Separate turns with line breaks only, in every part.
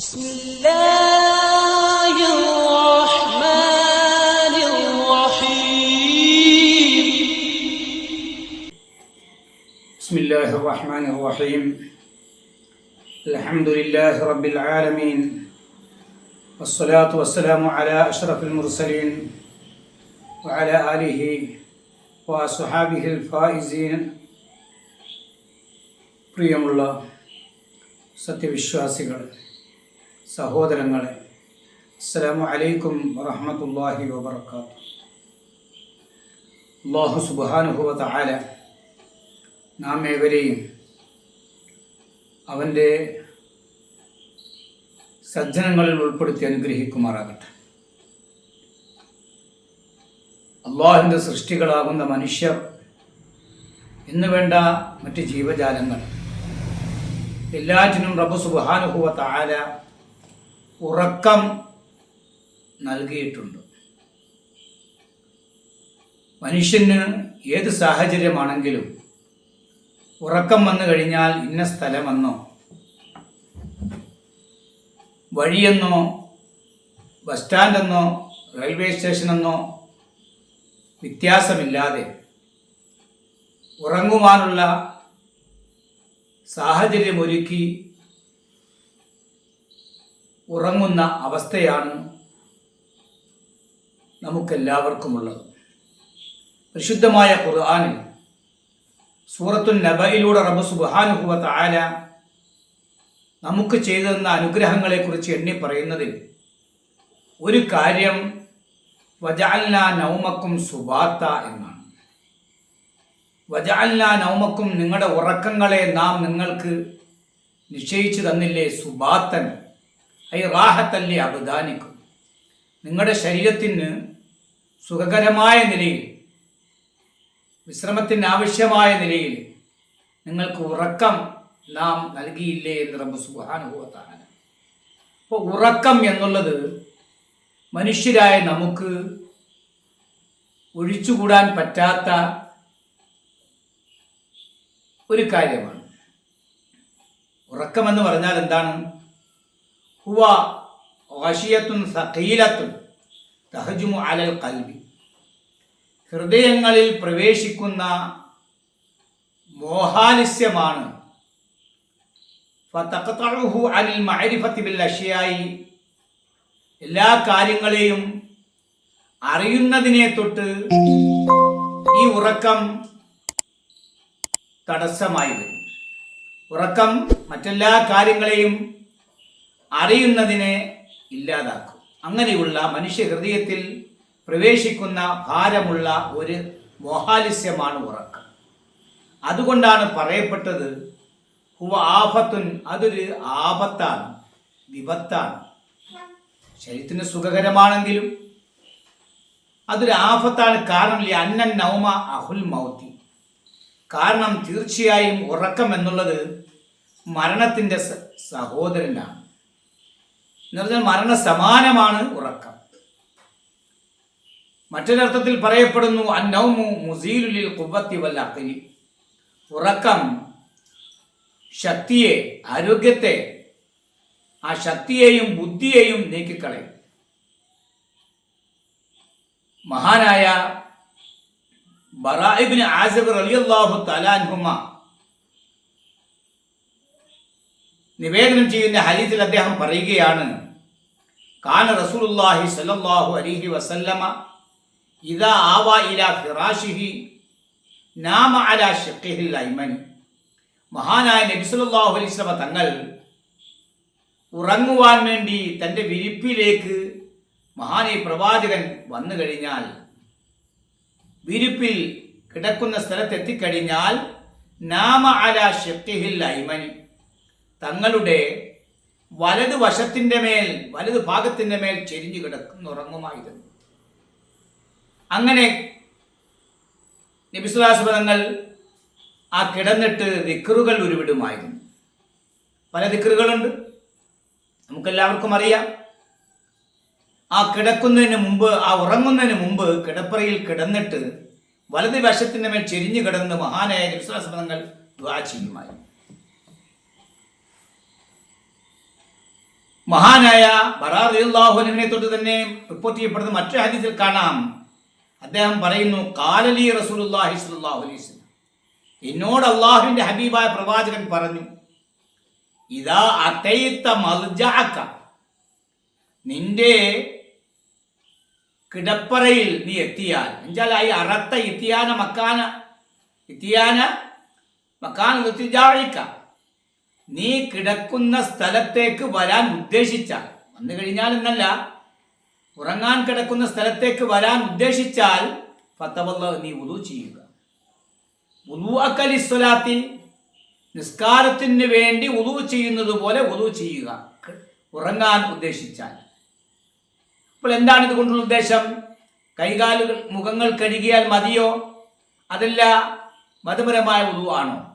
بسم الله الرحمن الرحيم
بسم الله الرحمن الرحيم الحمد لله رب العالمين والصلاة والسلام على أشرف المرسلين وعلى آله وصحابه الفائزين പ്രിയമുള്ള സത്യവിശ്വാസികൾ സഹോദരങ്ങളെ അസ്സലാമു അലൈക്കും വറഹ്മത്തുള്ളാഹി വബർക്കാത്തു അല്ലാഹു സുബ്ഹാനഹു തആല നാം ഏവരെയും അവന്റെ സജ്ജനങ്ങളിൽ ഉൾപ്പെടുത്തി അനുഗ്രഹിക്കുമാറാകട്ടെ. അള്ളാഹിന്റെ സൃഷ്ടികളാകുന്ന മനുഷ്യർ എന്നു വേണ്ട മറ്റ് ജീവജാലങ്ങൾ എല്ലാറ്റിനും റബ്ബ് സുബാനുഭവ താര ഉറക്കം നൽകിയിട്ടുണ്ട്. മനുഷ്യന് ഏത് സാഹചര്യമാണെങ്കിലും ഉറക്കം വന്നു കഴിഞ്ഞാൽ ഇന്ന സ്ഥലമെന്നോ വഴിയെന്നോ? ബസ് സ്റ്റാൻഡെന്നോ? റെയിൽവേ സ്റ്റേഷനെന്നോ? വ്യത്യാസമില്ലാതെ ഉറങ്ങുവാനുള്ള സാഹചര്യമൊരുക്കി ഉറങ്ങുന്ന അവസ്ഥയാണ് നമുക്കെല്ലാവർക്കുമുള്ളത്. പരിശുദ്ധമായ ഖുർആാനിൽ സൂറത്തുൻ നബയിലൂടെ റബ്ബ് സുബ്ഹാനഹു ആല നമുക്ക് ചെയ്തു തന്ന അനുഗ്രഹങ്ങളെക്കുറിച്ച് എണ്ണി പറയുന്നതിൽ ഒരു കാര്യം വജാൽന നൗമക്കും സുബാത്ത എന്നാണ്. വജാൽന നൗമക്കും നിങ്ങളുടെ ഉറക്കങ്ങളെ നാം നിങ്ങൾക്ക് നിശ്ചയിച്ചു തന്നില്ലേ സുബാത്തൻ? ഐ റാഹത്തല്ലി അബദാനിക്കും. നിങ്ങളുടെ ശരീരത്തിന് സുഖകരമായ നിലയിൽ വിശ്രമത്തിന് ആവശ്യമായ നിലയിൽ നിങ്ങൾക്ക് ഉറക്കം നാം നൽകിയില്ലേ എന്ന് റബ്ബ് സുഹാനുഭവത്താണ് അപ്പോൾ ഉറക്കം എന്നുള്ളത് മനുഷ്യരായ നമുക്ക് ഒഴിച്ചുകൂടാൻ പറ്റാത്ത ഒരു കാര്യമാണ്. ഉറക്കമെന്ന് പറഞ്ഞാൽ എന്താണ്? ഹുവ വാഷിയത്തുൻ സഖീലത്തും തഹജുമു അലൽ കൽവി ഹൃദയങ്ങളിൽ പ്രവേശിക്കുന്ന മോഹാലിസ്യമാണ്. ഫതഖ്തഉഹു അനിൽ മഅരിഫത്തി ബിൽ അഷിയായി. എല്ലാ കാര്യങ്ങളെയും അറിയുന്നതിനെ തൊട്ട് ഈ ഉറക്കം തടസ്സമായി വരും. ഉറക്കം മറ്റെല്ലാ കാര്യങ്ങളെയും അറിയുന്നതിനെ ഇല്ലാതാക്കും. അങ്ങനെയുള്ള മനുഷ്യ ഹൃദയത്തിൽ പ്രവേശിക്കുന്ന ഭാരമുള്ള ഒരു മോഹാലിസ്യമാണ് ഉറക്കം. അതുകൊണ്ടാണ് പറയപ്പെട്ടത് ഹുവ ആഫത്തുൻ അതൊരു ആപത്താണ് വിപത്താണ്. ശരീരത്തിന് സുഖകരമാണെങ്കിലും അതൊരു ആഫത്താണ് കാരണം അന്നൻ നൗമ അഹുൽ മൗത്തി. കാരണം തീർച്ചയായും ഉറക്കം എന്നുള്ളത് മരണത്തിന്റെ സഹോദരനാണ്. എന്ന് പറഞ്ഞാൽ മരണ സമാനമാണ് ഉറക്കം. മറ്റൊരർത്ഥത്തിൽ പറയപ്പെടുന്നു അന്നൗമു മുസീലുലിൽ കുവത്തി വല്ല അക്കലി ഉറക്കം ശക്തിയെ ആരോഗ്യത്തെ ആ ശക്തിയെയും ബുദ്ധിയെയും നീക്കിക്കളയും. മഹാനായ ബറായിബിന് ആസിബ് റളിയല്ലാഹു തലാൻഹുമ നിവേദനം ചെയ്യുന്ന ഹരീതിൽ അദ്ദേഹം പറയുകയാണ് കാന റസൂലുല്ലാഹി സ്വല്ലല്ലാഹു അലൈഹി വസല്ലമ ഇദാ ആവാ ഇലാ ഫിറാഷിഹി നാമ അലാ ഷിഖിഹിൽ ഐമൻ മഹാനായ നബി സല്ലല്ലാഹു അലൈഹി വസല്ലമ തങ്ങൾ ഉറങ്ങുവാൻ വേണ്ടി തന്റെ വിരിപ്പിലേക്ക് മഹാനായ പ്രവാചകൻ വന്നു കഴിഞ്ഞാൽ വിരിപ്പിൽ കിടക്കുന്ന സ്ഥലത്തെത്തിക്കഴിഞ്ഞാൽ നാമ അല ഷെട്ടിഹിൽ ഐമനി തങ്ങളുടെ വലതു വശത്തിന്റെ മേൽ വലതു ഭാഗത്തിന്റെ മേൽ ചെരിഞ്ഞു കിടക്കുന്നുറങ്ങുമായിരുന്നു അങ്ങനെ നബിസുലാസ്പദങ്ങൾ ആ കിടന്നിട്ട് ദിക്കറുകൾ ഉരുവിടുമായിരുന്നു. പല ദിക്കറുകളുണ്ട് നമുക്കെല്ലാവർക്കും അറിയാം. ആ കിടക്കുന്നതിന് മുമ്പ് ആ ഉറങ്ങുന്നതിന് മുമ്പ് കിടപ്പറയിൽ കിടന്നിട്ട് വലത് വശത്തിന്റെ മേൽ ചെരിഞ്ഞു കിടന്ന് മഹാനായ വിശ്വാസപദങ്ങൾ ദ്വാ ചെയ്യുമായി മഹാനായ ബറാഹുവിനെ തൊട്ട് തന്നെ റിപ്പോർട്ട് ചെയ്യപ്പെടുന്ന മറ്റൊരു ഹദീസിൽ കാണാം. അദ്ദേഹം പറയുന്നു കാലലി റസൂലുല്ലാഹി വസല്ലം. എന്നോട് അള്ളാഹുവിന്റെ ഹബീബായ പ്രവാചകൻ പറഞ്ഞു ഇതാ അതൈത്ത മൽജഅക നിന്റെ കിടപ്പറയിൽ നീ എത്തിയാൽ എന്നുവെച്ചാൽ ഈ അറത്ത ഇത്തിയാന മക്കാന ഇത്തിയാന മക്കാന നിർത്തിജാഴിക്ക നീ കിടക്കുന്ന സ്ഥലത്തേക്ക് വരാൻ ഉദ്ദേശിച്ചാൽ വന്നു കഴിഞ്ഞാൽ എന്നല്ല ഉറങ്ങാൻ കിടക്കുന്ന സ്ഥലത്തേക്ക് വരാൻ ഉദ്ദേശിച്ചാൽ ഫത്തവല്ല നീ ഉദു ചെയ്യുക. ഉദു അക്കലിസ്വലാത്തി നിസ്കാരത്തിന് വേണ്ടി ഉദു ചെയ്യുന്നത് പോലെ ഉദു ചെയ്യുക. ഉറങ്ങാൻ ഉദ്ദേശിച്ചാൽ. അപ്പോൾ എന്താണ് ഇതുകൊണ്ടുള്ള ഉദ്ദേശം? കൈകാലുകൾ മുഖങ്ങൾ കഴുകിയാൽ മതിയോ? അതല്ല മതപരമായ ഉദുവാണോ ആണോ?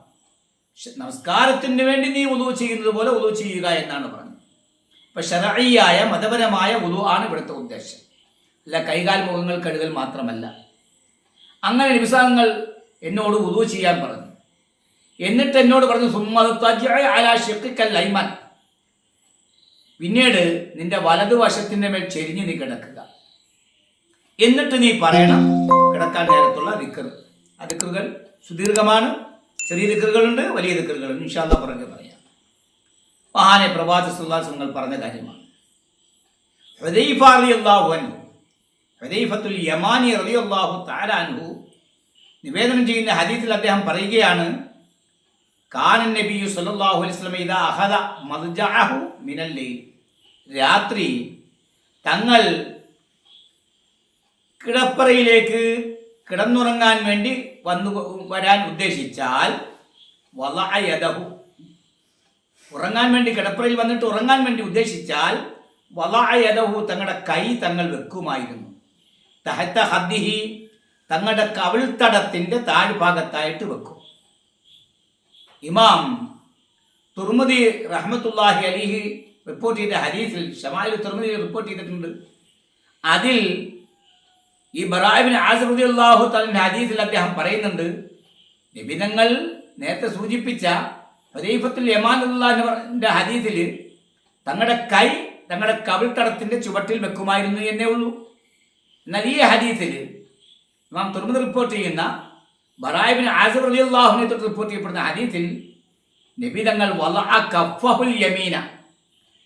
നമസ്കാരത്തിന് വേണ്ടി നീ ഉദു ചെയ്യുന്നത് പോലെ ഉദു ചെയ്യുക എന്നാണ് പറഞ്ഞത്. ഇപ്പൊ ഷറഈയായ മതപരമായ ഉദു ആണ് ഇവിടുത്തെ ഉദ്ദേശം. അല്ല കൈകാൽ മുഖങ്ങൾ കഴുകൽ മാത്രമല്ല. അങ്ങനെ നിമിഷങ്ങൾ എന്നോട് ഉദു ചെയ്യാൻ പറഞ്ഞു. എന്നിട്ട് എന്നോട് പറഞ്ഞു സുമ്മൽ ലൈമൻ പിന്നീട് നിന്റെ വലതുവശത്തിന്റെ മേൽ ചെരിഞ്ഞ് നീ കിടക്കുക. എന്നിട്ട് നീ പറയണം കിടക്കാൻ നേരത്തുള്ള ദിക്കർ ആ സുദീർഘമാണ്. ചെറിയ ദിക്കറുകളുണ്ട് വലിയ ദിക്കറുകളുണ്ട്. ഇൻഷാല്ല പറഞ്ഞ് പറയാം. മഹാനെ പ്രഭാത സുല്ലാസങ്ങൾ പറഞ്ഞ കാര്യമാണ്. ഹുദൈഫ റളിയല്ലാഹു അൻഹു ഹുദൈഫത്തുൽ യമാനി റളിയല്ലാഹു തആല അൻഹു നിവേദനം ചെയ്യുന്ന ഹദീസിൽ അദ്ദേഹം പറയുകയാണ് കാനൻ നബിയു വസല്ലം ഇദാ അഖദ മദ്ജഅഹു മിനൽ ലൈൽ. രാത്രി തങ്ങൾ കിടപ്പറയിലേക്ക് കിടന്നുറങ്ങാൻ വേണ്ടി വന്നു വരാൻ ഉദ്ദേശിച്ചാൽ വളയതഹു ഉറങ്ങാൻ വേണ്ടി കിടപ്പറയിൽ വന്നിട്ട് ഉറങ്ങാൻ വേണ്ടി ഉദ്ദേശിച്ചാൽ വളയതഹു തങ്ങളുടെ കൈ തങ്ങൾ വെക്കുമായിരുന്നു. തഹത്ത ഹദ്ദിഹി തങ്ങളുടെ കവിൾത്തടത്തിന്റെ താഴ്ഭാഗത്തായിട്ട് വെക്കും. ഇമാം തുർമുദി റഹ്മത്തുല്ലാഹി അലിഹി റിപ്പോർട്ട് ചെയ്ത ഹദീസിൽ ഷമായിൽ തുർമുദി റിപ്പോർട്ട് ചെയ്തിട്ടുണ്ട്. അതിൽ ഈ ബറാബിൻ ആസറുദ്ദി അള്ളാഹു തലിന്റെ ഹദീസിൽ അദ്ദേഹം പറയുന്നുണ്ട് നിബിധങ്ങൾ നേരത്തെ സൂചിപ്പിച്ച ഹദീഫത്തുൽ യമാനുല്ലാഹിന്റെ ഹദീസിൽ തങ്ങളുടെ കൈ തങ്ങളുടെ കവിൾത്തടത്തിന്റെ ചുവട്ടിൽ വെക്കുമായിരുന്നു എന്നേ ഉള്ളൂ. എന്നാൽ ഈ ഹദീസിൽ നാം തുറമുദ് റിപ്പോർട്ട് ചെയ്യുന്ന ബറായിബിൻ ആസിർ അലി അള്ളാഹുവിനെ തൊട്ട് റിപ്പോർട്ട് ചെയ്യപ്പെടുന്ന ഹദീസിൽ നബി തങ്ങൾ കഫുൽ കഫഹുൽ യമീന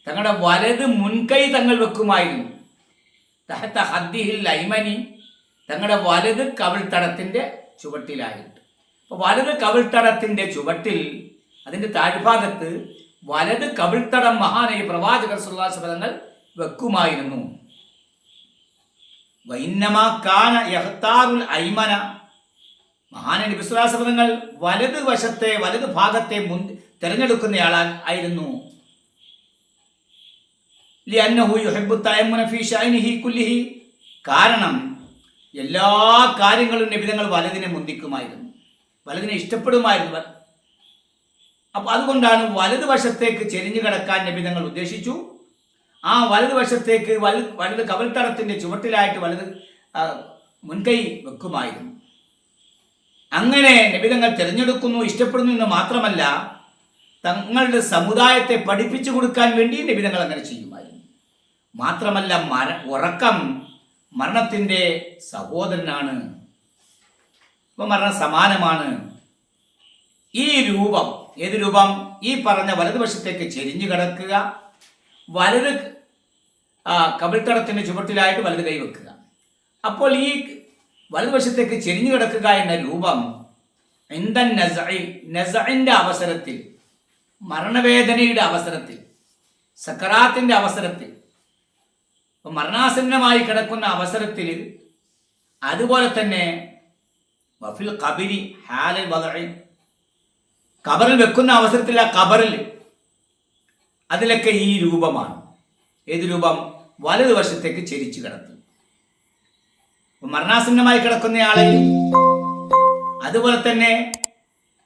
തങ്ങളുടെ വലത് മുൻകൈ തങ്ങൾ വെക്കുമായിരുന്നു. തഹത്ത ഹദ്ദിഹിൽ ഐമനി തങ്ങളുടെ വലത് കവിൾത്തടത്തിന്റെ ചുവട്ടിലായിട്ട്. അപ്പോൾ വലത് കവിൾത്തടത്തിന്റെ ചുവട്ടിൽ അതിന്റെ താഴ്ഭാഗത്ത് വലത് കവിൾത്തടം മഹാനായി പ്രവാചകർ സുല്ലാസപദങ്ങൾ വെക്കുമായിരുന്നു. കാന യഹ്താറുൽ ഐമന. മഹാനബി വിശ്വാസപദങ്ങൾ വലത് വശത്തെ വലത് ഭാഗത്തെ മുൻ തിരഞ്ഞെടുക്കുന്നയാളാ ആയിരുന്നു ലിഅന്നഹു യുഹിബ്ബു തയമ്മുന ഫീ ശഅനിഹി കുല്ലിഹി കാരണം എല്ലാ കാര്യങ്ങളും നബിതങ്ങൾ വലതിനെ മുന്തിക്കുമായിരുന്നു. വലതിനെ ഇഷ്ടപ്പെടുമായിരുന്നു. അപ്പൊ അതുകൊണ്ടാണ് വലത് വശത്തേക്ക് ചെരിഞ്ഞു കിടക്കാൻ നബിതങ്ങൾ ഉദ്ദേശിച്ചു. ആ വലത് വശത്തേക്ക് വലത് കവിൾത്തടത്തിന്റെ ചുവട്ടിലായിട്ട് വലത് മുൻകൈ വെക്കുമായിരുന്നു. അങ്ങനെ നബിതങ്ങൾ തിരഞ്ഞെടുക്കുന്നു ഇഷ്ടപ്പെടുന്നു എന്ന് മാത്രമല്ല തങ്ങളുടെ സമുദായത്തെ പഠിപ്പിച്ചു കൊടുക്കാൻ വേണ്ടി നബിതങ്ങൾ അങ്ങനെ ചെയ്യുമായിരുന്നു മാത്രമല്ല മര ഉറക്കം മരണത്തിന്റെ സഹോദരനാണ്. ഇപ്പം മരണം സമാനമാണ്. ഈ രൂപം ഏത് രൂപം? ഈ പറഞ്ഞ വലതുവശത്തേക്ക് ചെരിഞ്ഞു കിടക്കുക വലത് ആ, കവിൾത്തടത്തിന്റെ ചുവട്ടിലായിട്ട് വലത് കൈ വെക്കുക. അപ്പോൾ ഈ വലതുവശത്തേക്ക് ചെരിഞ്ഞു കിടക്കുക എന്ന രൂപം എന്ത നസഇ നസഇന്റെ അവസരത്തിൽ മരണവേദനയുടെ അവസരത്തിൽ സക്കറാത്തിന്റെ അവസരത്തിൽ മരണാസന്നമായി കിടക്കുന്ന അവസരത്തിൽ അതുപോലെ തന്നെ വഫിൽ കബിരി ഹാലൽ കബറിൽ വെക്കുന്ന അവസരത്തിൽ ആ കബറിൽ അതിലൊക്കെ ഈ രൂപമാണ്. ഏത് രൂപം? വലതുവശത്തേക്ക് ചെരിച്ചു കിടക്കും. മരണാസന്നമായി കിടക്കുന്നയാളെ അതുപോലെ തന്നെ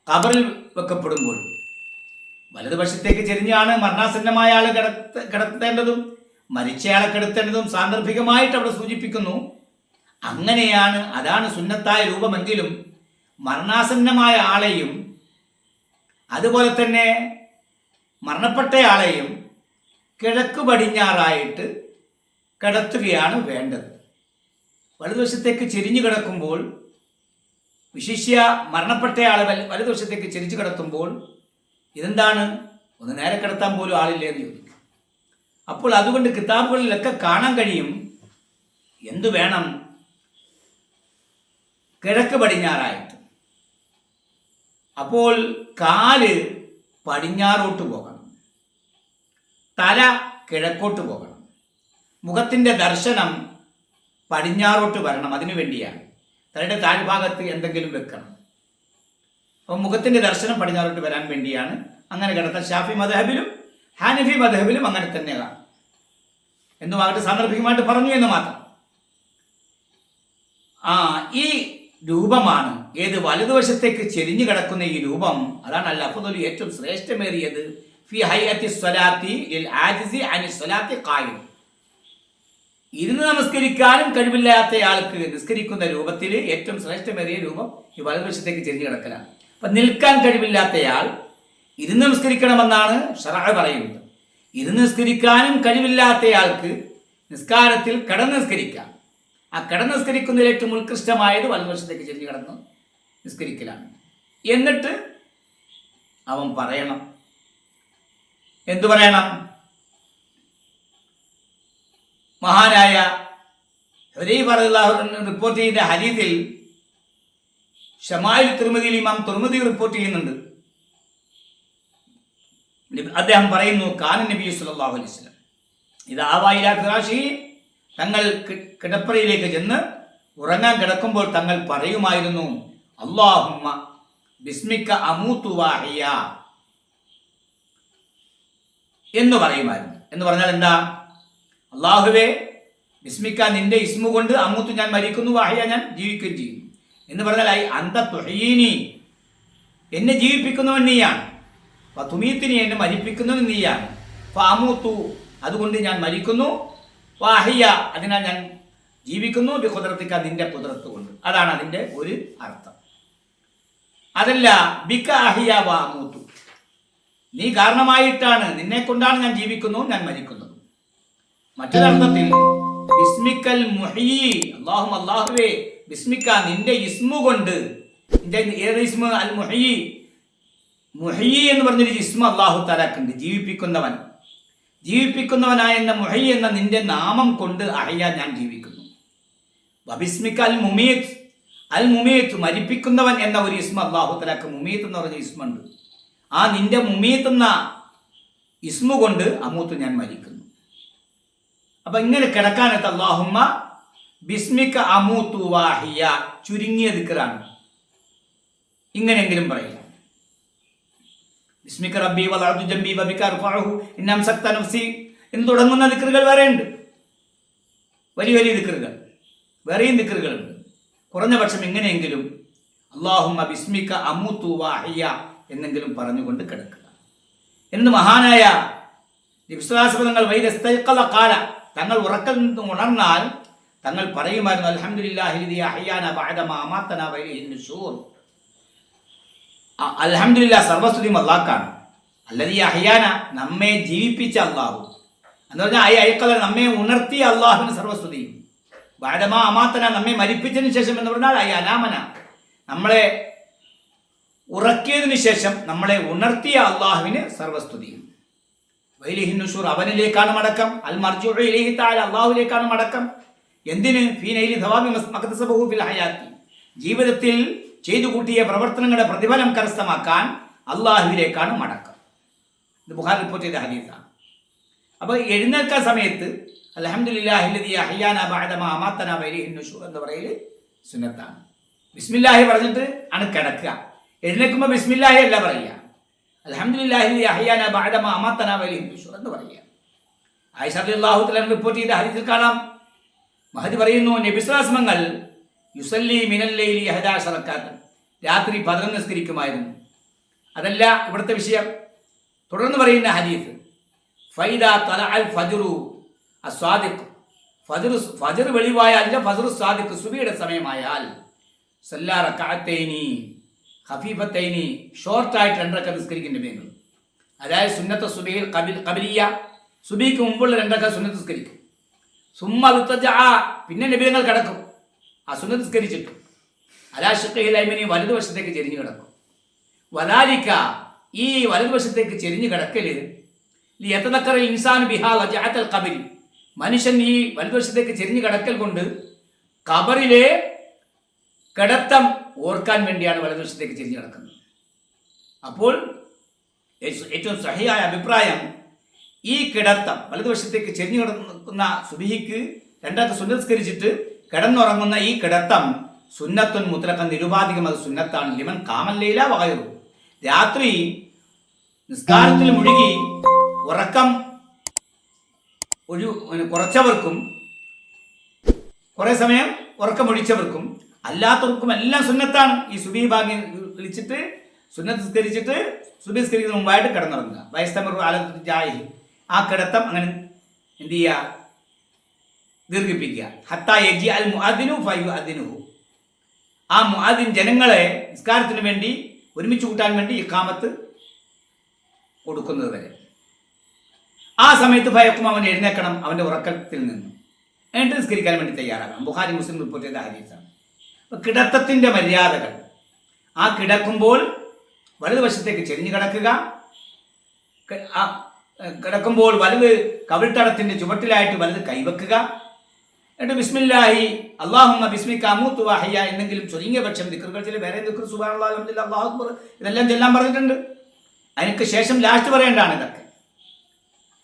കബറിൽ വെക്കപ്പെടുമ്പോൾ വലതുവശത്തേക്ക് ചെരിഞ്ഞാണ് മരണാസന്നമായ ആൾ കിടത്ത് കിടത്തേണ്ടതും. മരിച്ചയാളെ കെടുത്തേണ്ടതും സാന്ദർഭികമായിട്ട് അവിടെ സൂചിപ്പിക്കുന്നു. അങ്ങനെയാണ് അതാണ് സുന്നത്തായ രൂപമെങ്കിലും മരണാസന്നമായ ആളെയും അതുപോലെ തന്നെ മരണപ്പെട്ടയാളെയും കിഴക്ക് പടിഞ്ഞാറായിട്ട് കിടത്തുകയാണ് വേണ്ടത്. വലതുവശത്തേക്ക് ചെരിഞ്ഞു കിടക്കുമ്പോൾ വിശിഷ്യ മരണപ്പെട്ടയാളെ വല- വലതുവശത്തേക്ക് ചെരിച്ചു കിടത്തുമ്പോൾ ഇതെന്താണ്? ഒന്ന് നേരെ കിടത്താൻ പോലും ആളില്ലേ എന്ന് ചോദിക്കും അപ്പോൾ അതുകൊണ്ട് കിതാബുകളിലൊക്കെ കാണാൻ കഴിയും. എന്തു വേണം? കിഴക്ക് പടിഞ്ഞാറായിട്ട്. അപ്പോൾ കാൽ പടിഞ്ഞാറോട്ട് പോകണം. തല കിഴക്കോട്ട് പോകണം. മുഖത്തിന്റെ ദർശനം പടിഞ്ഞാറോട്ട് വരണം അതിനു വേണ്ടിയാണ്. തലയുടെ താഴ്ഭാഗത്ത് എന്തെങ്കിലും വെക്കണം. അപ്പോൾ മുഖത്തിന്റെ ദർശനം പടിഞ്ഞാറോട്ട് വരാൻ വേണ്ടിയാണ്. അങ്ങനെ കിടത്താൻ ഷാഫി മദഹബിലും ഹാനഫി മദഹബിലും അങ്ങനെ തന്നെയാണ്. എന്നുമാകട്ടെ സാന്ദർഭികമായിട്ട് പറഞ്ഞു എന്ന് മാത്രം. ആ ഈ രൂപമാണ് ഏത് വലതുവശത്തേക്ക് ചെരിഞ്ഞു കിടക്കുന്ന ഈ രൂപം. അതാണ് അല്ല അപ്പൊ ഏറ്റവും ശ്രേഷ്ഠമേറിയത്. ഫി ഹൈഅത്തി സ്വലാത്തി ആജിസി അനി ഇരുന്ന് നമസ്കരിക്കാനും കഴിവില്ലാത്ത ആൾക്ക് നിസ്കരിക്കുന്ന രൂപത്തിൽ ഏറ്റവും ശ്രേഷ്ഠമേറിയ രൂപം ഈ വലതുവശത്തേക്ക് ചെരിഞ്ഞു കിടക്കലാണ്. അപ്പൊ നിൽക്കാൻ കഴിവില്ലാത്തയാൾ ഇരുന്ന് നിസ്കരിക്കണമെന്നാണ് ഷറാഹ് പറയുന്നത്. ഇരുന്ന് നിസ്കരിക്കാനും കഴിവില്ലാത്തയാൾക്ക് നിസ്കാരത്തിൽ കടന്ന് നിസ്കരിക്കാം. ആ കടന്ന് നിസ്കരിക്കുന്നതിൽ ഏറ്റവും ഉത്കൃഷ്ടമായത് വലതുവശത്തേക്ക് ചെല്ലി കടന്ന് നിസ്കരിക്കലാണ്. എന്നിട്ട് അവൻ പറയണം. എന്തു പറയണം? മഹാനായ റിപ്പോർട്ട് ചെയ്ത ഹരീതിൽ ഷമായിൽ തിരുമതിയിൽ ഇമാം തുറമതി റിപ്പോർട്ട് ചെയ്യുന്നുണ്ട്. അദ്ദേഹം പറയുന്നു കാന നബി സുല്ലാഹു വസല്ലം. ഇത് ആവായില ഫിറാഷി തങ്ങൾ കിടപ്പറയിലേക്ക് ചെന്ന് ഉറങ്ങാൻ കിടക്കുമ്പോൾ തങ്ങൾ പറയുമായിരുന്നു അള്ളാഹുമ്മ ബിസ്മിക്ക അമൂത്തു വാഹിയ. എന്ന് പറയുമായിരുന്നു. എന്ന് പറഞ്ഞാൽ എന്താ? അള്ളാഹുവേ ബിസ്മിക്ക നിന്റെ ഇസ്മു കൊണ്ട് അമൂത്ത് ഞാൻ മരിക്കുന്നു വാഹിയ ഞാൻ ജീവിക്കുകയും ചെയ്യും എന്ന് പറഞ്ഞാൽ അന്ത തുഹീനി. എന്നെ ജീവിപ്പിക്കുന്നവൻ നീയാണ്. തുമീത്തിനി എന്നെ മരിപ്പിക്കുന്നത് നീയാണ് ഫാമൂത്തു അതുകൊണ്ട് ഞാൻ മരിക്കുന്നു. വാഹിയ അതിനാൽ ഞാൻ ജീവിക്കുന്നു. ബി കുതിർത്തിക്ക നിന്റെ കുതിർത്ത് കൊണ്ട് അതാണ് അതിന്റെ ഒരു അർത്ഥം. അതല്ല ബിക്ക അഹിയ വാമൂത്തു നീ കാരണമായിട്ടാണ് നിന്നെ കൊണ്ടാണ് ഞാൻ ജീവിക്കുന്നു ഞാൻ മരിക്കുന്നത്. മറ്റൊരർത്ഥത്തിൽ ബിസ്മിക്കൽ മുഹീ അള്ളാഹു അള്ളാഹുവേ ബിസ്മിക്ക നിന്റെ ഇസ്മു കൊണ്ട് നിന്റെ ഏത് ഇസ്മു? അൽ മുഹീ എന്ന് പറഞ്ഞൊരു ജിസ്മ അള്ളാഹു തലാക്കുണ്ട് ജീവിപ്പിക്കുന്നവൻ. ജീവിപ്പിക്കുന്നവനായ എന്ന മുഹയ്യ എന്ന നിന്റെ നാമം കൊണ്ട് അഹയ്യ ഞാൻ ജീവിക്കുന്നു. ബബിസ്മിക്ക് അൽ മുമീത്ത്. അൽ മുമീത്ത് മരിപ്പിക്കുന്നവൻ എന്ന ഒരു ഇസ്മ അള്ളാഹു തലാക്ക് മുമീത്ത് എന്ന് പറഞ്ഞ ഇസ്മുണ്ട് ആ നിന്റെ മുമീത്ത് എന്ന ഇസ്മു കൊണ്ട് അമൂത്ത് ഞാൻ മരിക്കുന്നു. അപ്പൊ ഇങ്ങനെ കിടക്കാനത്ത് അള്ളാഹുമ്മ ബിസ്മിക്ക അമൂത്തു വാഹിയ ചുരുങ്ങിയ ദിക്കറാണ് ഇങ്ങനെയെങ്കിലും പറയാം. ബിസ്മിക്ക റബ്ബി വളർന്നു ജംബി വബിക്ക അർഫഅഹു ഇൻ സക്ത നഫ്സി. എന്ന് തുടങ്ങുന്ന ദിക്കറുകൾ ഉണ്ട്. വലിയ വലിയ ദിക്കറുകൾ വേറെയും ദിക്കറുകളുണ്ട് കുറഞ്ഞ പക്ഷം എങ്ങനെയെങ്കിലും അള്ളാഹുമ്മ ബിസ്മിക്ക അമുത്തു വാഹിയ എന്നെങ്കിലും പറഞ്ഞുകൊണ്ട് കിടക്കുക. എന്ന് മഹാനായ വിശ്വാസപദങ്ങൾ വൈരസ്തൈക്കല കാല തങ്ങൾ ഉറക്കം നിന്ന് ഉണർന്നാൽ തങ്ങൾ പറയുമായിരുന്നു അൽഹംദുലില്ലാഹി അഹ്യാന ബഅദമാ മാ അമാത്തന വൈലൈഹി നുശൂർ. അലഹമില്ല സർവസ്തുതി അള്ളാക്കാണ്. അല്ലതീ അഹ്യാന നമ്മെ ജീവിപ്പിച്ച അള്ളാഹു. എന്ന് പറഞ്ഞാൽ ഈ അയക്കല നമ്മെ ഉണർത്തിയ അള്ളാഹുവിന് സർവസ്തുതിയും. ബാഡമാ അമാത്തന നമ്മെ മരിപ്പിച്ചതിന് ശേഷം എന്ന് പറഞ്ഞാൽ ഐ അനാമന. നമ്മളെ ഉറക്കിയതിന് ശേഷം നമ്മളെ ഉണർത്തിയ അള്ളാഹുവിന് സർവസ്തുതിയും. വൈലിഹിന്നുഷൂർ അവനിലേക്കാണ് മടക്കം. അൽ മർജു ഇലൈഹി താല മടക്കം. എന്തിന്? ഫീനൈലി ധവാബി ഫിൽ ജീവിതത്തിൽ ചെയ്തു കൂട്ടിയ പ്രവർത്തനങ്ങളുടെ പ്രതിഫലം കരസ്ഥമാക്കാൻ അള്ളാഹുവിലേക്കാണ് മടക്കം. ഇത് ബുഹാർ റിപ്പോർട്ട് ചെയ്ത ഹദീസാണ്. അപ്പോൾ എഴുന്നേൽക്കാൻ സമയത്ത് നുഷൂർ എന്ന് പറയൽ സുന്നത്താണ്. ബിസ്മില്ലാഹി പറഞ്ഞിട്ട് ആണ് കിടക്കുക. എഴുന്നേൽക്കുമ്പോൾ ബിസ്മില്ലാഹി അല്ല പറയുക. അലഹമുല്ലാഹി അഹിയാന ബാദമ അമാത്തന വൈലിഹിൻ നുഷൂർ എന്ന് പറയുക. ആയിഷ റിപ്പോർട്ട് ചെയ്ത ഹദീസിൽ കാണാം. മഹദി പറയുന്നു നബിസ്ലാസ്മങ്ങൾ യുസല്ലി മിനല്ലൈലി അഹദാശറക്കാത്ത് രാത്രി പതിനൊന്ന് നിസ്കരിക്കുമായിരുന്നു. അതല്ല ഇവിടുത്തെ വിഷയം. തുടർന്ന് പറയുന്ന ഹരീഫ് ഫൈദ തല അൽ ഫജുറു അസ്വാദിഖ്. ഫജുറു ഫജർ വെളിവായാൽ ഫജറു സ്വാദിഖ് സുബിയുടെ സമയമായാൽ. സല്ലാ റക്കാത്തൈനി ഹഫീഫത്തൈനി ഷോർട്ടായിട്ട് രണ്ടക്ക നിസ്കരിക്കേണ്ടി വേണം അതായത് സുന്നത്ത സുബിയിൽ കബിൽ കബിലിയ സുബിക്ക് മുമ്പുള്ള രണ്ടക്ക സുന്നത്ത് നിസ്കരിക്കും. സുമ്മ പിന്നെ നിബിധങ്ങൾ കിടക്കും. സുന്നത്ത് നിസ്കരിച്ചിട്ട്. അലാഷിഖിലൈമിനി വലതുവശത്തേക്ക് ചെരിഞ്ഞു കിടക്കും. വലാലിക്ക ഈ വലതുവശത്തേക്ക് ചെരിഞ്ഞു കിടക്കൽ ലിയത്തക്കറിൽ ഇൻസാൻ ബിഹാൽ കബരി മനുഷ്യൻ ഈ വലതുവശത്തേക്ക് ചെരിഞ്ഞു കിടക്കൽ കൊണ്ട് കബറിലെ കിടത്തം ഓർക്കാൻ വേണ്ടിയാണ് വലതുവശത്തേക്ക് ചെരിഞ്ഞു കിടക്കുന്നത്. അപ്പോൾ ഏറ്റ- ഏറ്റവും സഹിയായ അഭിപ്രായം ഈ കിടത്തം വലതുവശത്തേക്ക് ചെരിഞ്ഞു കിടക്കുന്ന സുബിഹിക്ക് രണ്ടാമത്തെ സുന്നസ്കരിച്ചിട്ട് കിടന്നുറങ്ങുന്ന ഈ കിടത്തം സുന്നത്തുൻ മുത്തലക്കൻ നിരുപാധികം അത് സുന്നത്താണ്. ലിമൻ കാമല്ലയില വകയു രാത്രി നിസ്കാരത്തിൽ മുഴുകി ഉറക്കം ഒരു കുറച്ചവർക്കും കുറെ സമയം ഉറക്കമൊഴിച്ചവർക്കും അല്ലാത്തവർക്കും എല്ലാം സുന്നത്താണ്. ഈ സുബി ഭാഗ്യം വിളിച്ചിട്ട് സുന്നത്ത് നിസ്കരിച്ചിട്ട് സുബി നിസ്കരിക്കുന്ന മുമ്പായിട്ട് കിടന്നുറങ്ങുക. വയസ്തമർ ആലജായി ആ കിടത്തം അങ്ങനെ എന്ത് ചെയ്യുക? ദീർഘിപ്പിക്കുക. ഹത്ത യജി അൽ മുഅദിനു ഫയു അദിനുഹു ആ മുഅദിൻ ജനങ്ങളെ നിസ്കാരത്തിന് വേണ്ടി ഒരുമിച്ച് കൂട്ടാൻ വേണ്ടി ഇക്കാമത്ത് കൊടുക്കുന്നത് വരെ ആ സമയത്ത് ഭയക്കും അവൻ എഴുന്നേക്കണം അവന്റെ ഉറക്കത്തിൽ നിന്ന്. എന്നിട്ട് നിസ്കരിക്കാൻ വേണ്ടി തയ്യാറാകണം. ബുഹാരി മുസ്ലിം റിപ്പോർട്ട് ചെയ്ത ഹദീസാണ്. അപ്പോൾ കിടത്തത്തിന്റെ മര്യാദകൾ. ആ കിടക്കുമ്പോൾ വലതുവശത്തേക്ക് ചെരിഞ്ഞു കിടക്കുക. കിടക്കുമ്പോൾ വലത് കവിൾത്തടത്തിന്റെ ചുവട്ടിലായിട്ട് വലത് കൈവെക്കുക. എന്നിട്ട് ബിസ്മില്ലാഹി അള്ളാഹുമ്മ ബിസ്മിക്ക അമൂത്ത് വാഹിയ എന്നെങ്കിലും ചുരുങ്ങിയ പക്ഷം ദിക്കറുകൾ ചില വേറെ ദിക്കർ സുബാൻ അള്ളാഹു അക്ബർ. ഇതെല്ലാം ചെല്ലാൻ പറഞ്ഞിട്ടുണ്ട്. അതിനൊക്കെ ശേഷം ലാസ്റ്റ് പറയേണ്ടതാണ് ഇതൊക്കെ.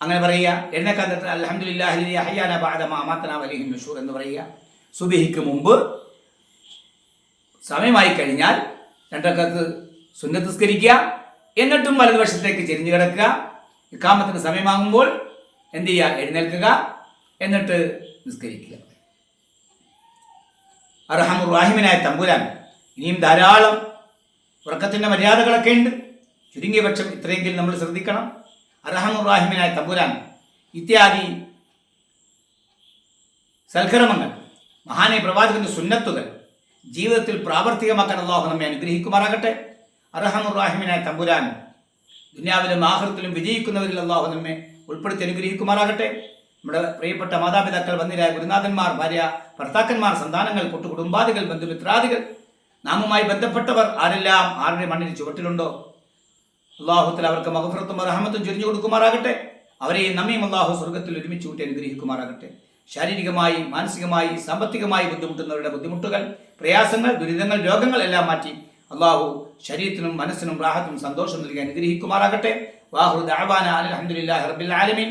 അങ്ങനെ പറയുക എഴുന്നേക്കാൻ ബാദ മാമാത്തന വലിഹിം നുഷൂർ എന്ന് പറയുക. സുബിഹിക്ക് മുമ്പ് സമയമായി കഴിഞ്ഞാൽ രണ്ടക്കത്ത് സുന്നത്ത് നിസ്കരിക്കുക എന്നിട്ടും വലതുവശത്തേക്ക് ചെരിഞ്ഞു കിടക്കുക. ഇക്കാമത്തിന് സമയമാകുമ്പോൾ എന്ത് ചെയ്യുക? എഴുന്നേൽക്കുക. എന്നിട്ട് നിസ്കരിക്കുക. അർഹമു റാഹിമിനായ തമ്പുരാൻ ഇനിയും ധാരാളം ഉറക്കത്തിന്റെ മര്യാദകളൊക്കെ ഉണ്ട്. ചുരുങ്ങിയ പക്ഷം ഇത്രയെങ്കിലും നമ്മൾ ശ്രദ്ധിക്കണം. അർഹമു റാഹിമിനായ തമ്പുരാൻ ഇത്യാദി സൽക്കർമ്മങ്ങൾ മഹാനെ പ്രവാചകന്റെ സുന്നത്തുകൾ ജീവിതത്തിൽ പ്രാവർത്തികമാക്കാൻ അള്ളാഹു നമ്മെ അനുഗ്രഹിക്കുമാറാകട്ടെ. അർഹമുർ റാഹിമിനായ തമ്പുരാൻ ദുനിയാവിലും ആഹൃത്തിലും വിജയിക്കുന്നവരിൽ അള്ളാഹു നമ്മെ ഉൾപ്പെടുത്തി അനുഗ്രഹിക്കുമാറാകട്ടെ. നമ്മുടെ പ്രിയപ്പെട്ട മാതാപിതാക്കൾ വന്നിരായ ഗുരുനാഥന്മാർ ഭാര്യ ഭർത്താക്കന്മാർ സന്താനങ്ങൾ കുടുംബാദികൾ ബന്ധുമിത്രാദികൾ നാമുമായി ബന്ധപ്പെട്ടവർ ആരെല്ലാം ആരുടെ മണ്ണിന് ചുവട്ടിലുണ്ടോ? അള്ളാഹുത്തിൽ അവർക്ക് മഹഫറത്തും റഹമത്തും ചൊരിഞ്ഞു കൊടുക്കുമാറാകട്ടെ. അവരെ നമ്മയും അള്ളാഹു സ്വർഗത്തിൽ ഒരുമിച്ച് കൂട്ടി അനുഗ്രഹിക്കുമാറാകട്ടെ. ശാരീരികമായി മാനസികമായി സാമ്പത്തികമായി ബുദ്ധിമുട്ടുന്നവരുടെ ബുദ്ധിമുട്ടുകൾ പ്രയാസങ്ങൾ ദുരിതങ്ങൾ രോഗങ്ങൾ എല്ലാം മാറ്റി അള്ളാഹു ശരീരത്തിനും മനസ്സിനും റാഹത്തും സന്തോഷം നൽകി അനുഗ്രഹിക്കുമാറാകട്ടെ. വാഹു ദഅവാന അൽഹംദുലില്ലാഹി റബ്ബിൽ ആലമീൻ.